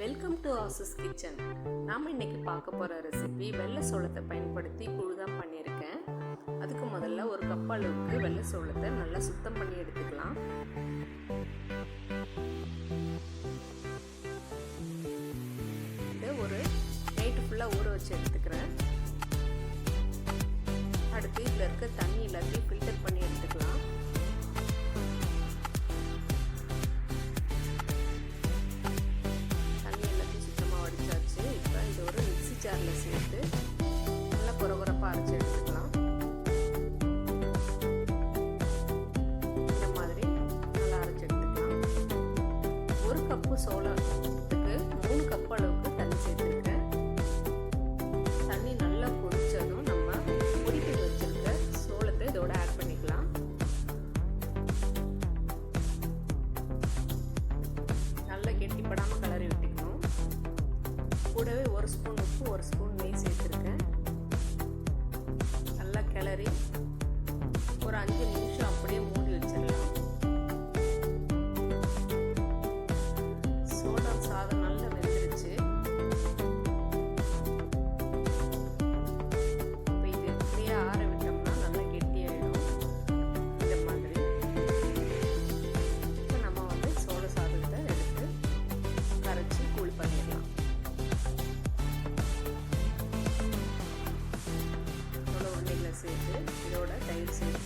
Welcome to Asus kitchen நாம் இன்னைக்கு பார்க்க போகிற ரெசிபி வெள்ளை சோளத்தை பயன்படுத்தி குழுதான் பண்ணியிருக்கேன். அதுக்கு முதல்ல ஒரு கப் அளவுக்கு வெள்ளை சோளத்தை நல்லா சுத்தம் பண்ணி எடுத்துக்கலாம். இதை ஒரு நைட்டு ஃபுல்லாக ஊற வச்சு எடுத்துக்கிறேன். அடுத்து இதில் இருக்க தண்ணி எல்லாத்தையும் ஃபில்டர் பண்ணி எடுத்துக்கலாம். சேர்த்து ஸ்பூன் உப்பு ஒரு ஸ்பூன் நெய் சேர்த்துருக்கேன். நல்லா கிளறி ஒரு அஞ்சு நிமிஷம் அப்படியே மூடி வச்சிடலாம். சோடா சாதம் இதோட தயிர் சேர்த்து